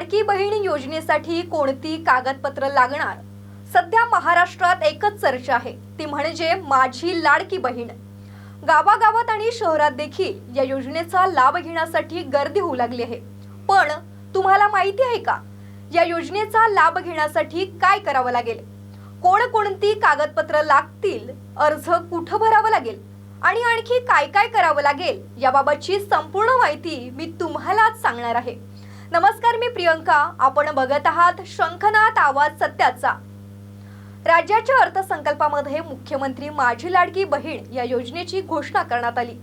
लाडकी बहीण योजनेसाठी कोणती कागदपत्र लागणार? सध्या महाराष्ट्रात एकच चर्चा आहे. ती म्हणजे माझी लाडकी बहीण. गावागावात आणि शहरात देखील या योजनेचा लाभ घेण्यासाठी गर्दी होऊ लागली आहे. पण तुम्हाला माहिती आहे का? या योजनेचा लाभ घेण्यासाठी काय करावं लागेल? कोणकोणती कागदपत्र लागतील? अर्ज कुठं भरावं लागेल? आणि आणखी काय काय करावं लागेल? याबाबतची संपूर्ण माहिती मी तुम्हालाच सांगणार आहे. नमस्कार मी प्रियंका. आपण बघत आहात शंखनाथ आवाज सत्याचा. राज्याच्या अर्थसंकल्पामध्ये मुख्यमंत्री माझी लाडकी बहीण या योजनेची घोषणा करण्यात आली.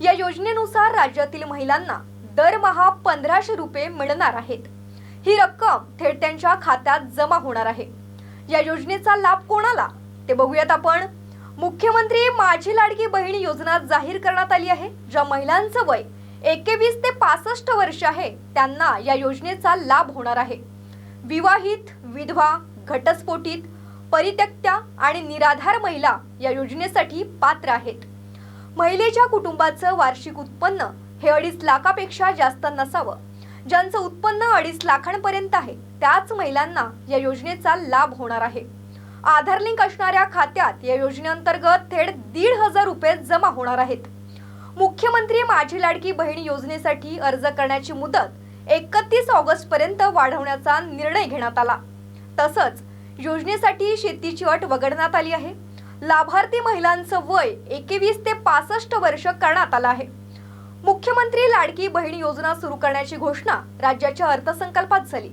या योजनेनुसार राज्यातील महिलांना दरमहा पंधराशे रुपये मिळणार आहेत. ही रक्कम थेट त्यांच्या खात्यात जमा होणार आहे. या योजनेचा लाभ कोणाला? ते बघूयात आपण. मुख्यमंत्री माझी लाडकी बहीण योजना जाहीर करण्यात आली आहे ज्या महिलांचं वय एकेवीस ते पासष्ट वर्ष आहे. त्यांना या योजनेचा लाभ होणार आहे. विवाहित विधवा घटस्फोटित परित्यक्त्या आणि निराधार महिला या योजनेसाठी पात्र आहेत. महिलेच्या कुटुंबाचं वार्षिक उत्पन्न हे अडीच लाखापेक्षा जास्त नसावं. ज्यांचं उत्पन्न अडीच लाखांपर्यंत आहे त्याच महिलांना या योजनेचा लाभ होणार आहे. आधार लिंक असणाऱ्या खात्यात या योजनेअंतर्गत थेट दीड हजार रुपये जमा होणार आहेत. मुख्यमंत्री माझी लाडकी बहीण योजनेसाठी अर्ज करण्याची मुदत एकतीस ऑगस्ट पर्यंत वाढवण्याचा निर्णय घेण्यात आला. तसंच योजनेसाठी शेतीची अट वगळण्यात आली आहे. लाभार्थी महिलांचं वय एकवीस ते पासष्ट वर्ष करण्यात आलं आहे. मुख्यमंत्री लाडकी बहीण योजना सुरू करण्याची घोषणा राज्याच्या अर्थसंकल्पात झाली.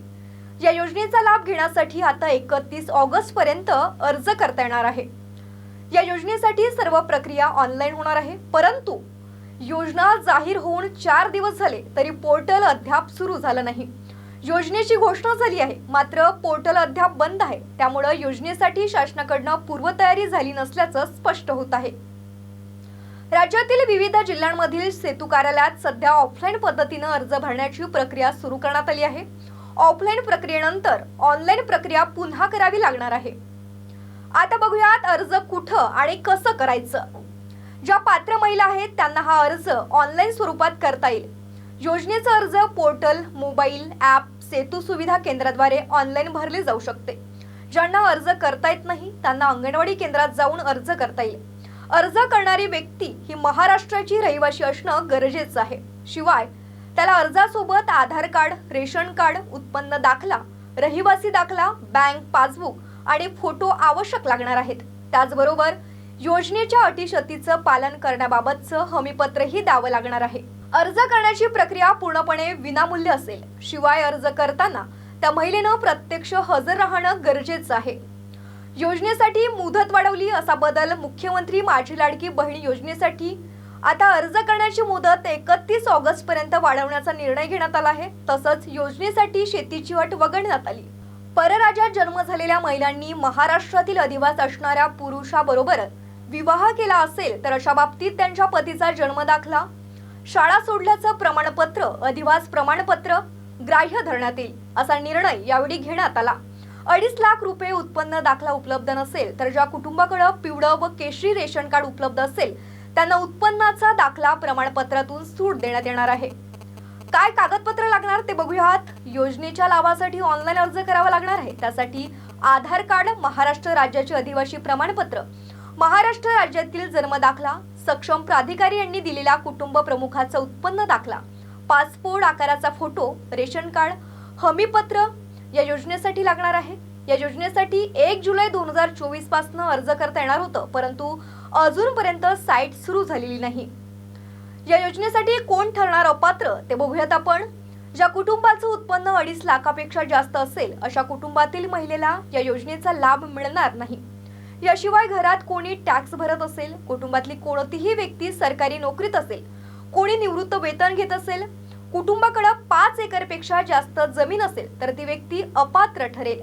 या योजनेचा लाभ घेण्यासाठी आता एकतीस ऑगस्ट पर्यंत अर्ज करता येणार आहे. या योजनेसाठी सर्व प्रक्रिया ऑनलाईन होणार आहे परंतु योजना जाहीर होऊन चार दिवस झाले तरी पोर्टल अद्याप सुरू झालं नाही. योजनेची घोषणा झाली आहे मात्र पोर्टल अद्याप बंद आहे. त्यामुळं योजनेसाठी शासनाकडनं पूर्वतयारी झाली नसल्याचं स्पष्ट होत आहे. राज्यातील विविध जिल्ह्यांमधील सेतू कार्यालयात सध्या ऑफलाईन पद्धतीनं अर्ज भरण्याची प्रक्रिया सुरू करण्यात आली आहे. ऑफलाईन प्रक्रियेनंतर ऑनलाईन प्रक्रिया पुन्हा करावी लागणार आहे. आता बघूयात अर्ज कुठं आणि कसं करायचं. ज्या पात्र महिला आहेत त्यांना हा अर्ज ऑनलाईन स्वरूपात करता येईल. योजनेचा अर्ज पोर्टल मोबाईल ॲप सेतू सुविधा केंद्राद्वारे ऑनलाईन भरले जाऊ शकते. ज्यांना अर्ज करता येत नाही त्यांना अंगणवाडी केंद्रात जाऊन अर्ज करता येईल. अर्ज करणारी व्यक्ती ही महाराष्ट्राची रहिवाशी असणं गरजेचं आहे. शिवाय त्याला अर्जासोबत आधार कार्ड रेशन कार्ड उत्पन्न दाखला रहिवासी दाखला बँक पासबुक आणि फोटो आवश्यक लागणार आहेत. त्याचबरोबर योजनेच्या अटीशतीचं पालन करण्याबाबतचं हमीपत्रही द्यावं लागणार आहे. अर्ज करण्याची प्रक्रिया पूर्णपणे विनामूल्य असेल. शिवाय अर्ज करताना त्या महिलेनं प्रत्यक्ष हजर राहणं गरजेचं आहे. योजनेसाठी मुदत वाढवली असा बदल मुख्यमंत्री माझी लाडकी बहीण योजनेसाठी. आता अर्ज करण्याची मुदत एकतीस ऑगस्ट पर्यंत वाढवण्याचा निर्णय घेण्यात आला आहे. तसंच योजनेसाठी शेतीची अट वगळण्यात आली. परराज्यात जन्म झालेल्या महिलांनी महाराष्ट्रातील अधिवास असणाऱ्या पुरुषाबरोबरच विवाह केला असेल तर अशा बाबतीत त्यांच्या पतीचा जन्म दाखला. शाळा सोडल्याचं प्रमाणपत्र अधिवास प्रमाणपत्र ग्राह्य धरण्यात येईल असा निर्णय यावेळी घेण्यात आला. अडीच लाख रुपये उत्पन्न दाखला उपलब्ध नसेल तर ज्या कुटुंबाकडे पिवळं व केशरी रेशन कार्ड उपलब्ध असेल त्यांना उत्पन्नाचा दाखला प्रमाणपत्रातून सूट देण्यात येणार आहे. काय कागदपत्र लागणार ते बघूयात. योजनेच्या लाभासाठी ऑनलाईन अर्ज करावा लागणार आहे. त्यासाठी आधार कार्ड महाराष्ट्र राज्याचे अधिवासी प्रमाणपत्र महाराष्ट्र राज्यातील जन्म दाखला सक्षम प्राधिकारी यांनी दिलेला कुटुंब प्रमुखाचा उत्पन्न दाखला पासपोर्ट आकाराचा फोटो रेशन कार्ड हमीपत्र या योजनेसाठी लागणार आहे. या योजनेसाठी एक जुलै दोन हजार चोवीसपासून अर्ज करता येणार होतं परंतु अजूनपर्यंत साईट सुरू झालेली नाही. या योजनेसाठी कोण ठरणार अपात्र ते बघूयात आपण. ज्या कुटुंबाचं उत्पन्न अडीच लाखापेक्षा जास्त असेल अशा कुटुंबातील महिलेला या योजनेचा लाभ मिळणार नाही. याशिवाय घरात कोणी टॅक्स भरत असेल कुटुंबातली कोणतीही व्यक्ती सरकारी नोकरीत असेल कोणी निवृत्त वेतन घेत असेल कुटुंबाकडे पाच एकरपेक्षा जास्त जमीन असेल तर ती व्यक्ती अपात्र ठरेल.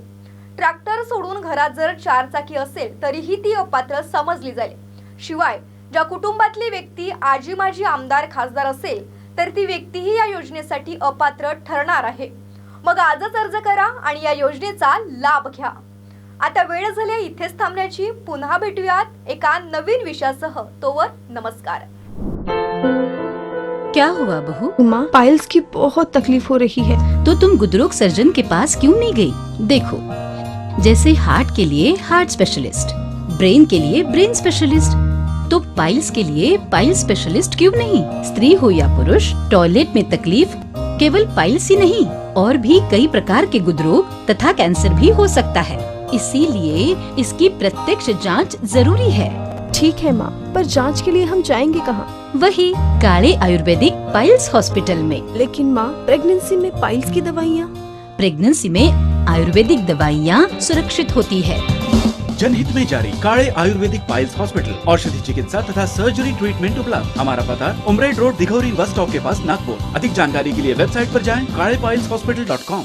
ट्रॅक्टर सोडून घरात जर चारचाकी असेल तरीही ती अपात्र समजली जाईल. शिवाय ज्या कुटुंबातली व्यक्ती आजी माजी आमदार खासदार असेल तर ती व्यक्तीही या योजनेसाठी अपात्र ठरणार आहे. मग आजच अर्ज करा आणि या योजनेचा लाभ घ्या. आता वेळ झाली इथेच थांबण्याची. पुन्हा भेटूयात एका नवीन विषयासह. तोवर नमस्कार. क्या हुआ बहू? माँ पाइल्स की बहुत तकलीफ हो रही है। तो तुम गुदरोग सर्जन के पास क्यों नहीं गई? देखो जैसे हार्ट के लिए हार्ट स्पेशलिस्ट ब्रेन के लिए ब्रेन स्पेशलिस्ट तो पाइल्स के लिए पाइल स्पेशलिस्ट क्यों नहीं? स्त्री हो या पुरुष टॉयलेट में तकलीफ केवल पाइल्स ही नहीं और भी कई प्रकार के गुदरोग तथा कैंसर भी हो सकता है। इसीलिए इसकी प्रत्यक्ष जाँच ज़रूरी है। ठीक है माँ पर जाँच के लिए हम जाएँगे कहाँ? वही काले आयुर्वेदिक पाइल्स हॉस्पिटल में। लेकिन माँ प्रेगनेंसी में पाइल्स की दवाइयाँ? प्रेगनेंसी में आयुर्वेदिक दवाइयाँ सुरक्षित होती है। जनहित में जारी काले आयुर्वेदिक पाइल्स हॉस्पिटल औषधि चिकित्सा तथा सर्जरी ट्रीटमेंट उपलब्ध। हमारा पता Umred road Dighori bus stop के पास नागपुर। अधिक जानकारी के लिए वेबसाइट पर जाएँ काले पाइल्स हॉस्पिटल डॉट कॉम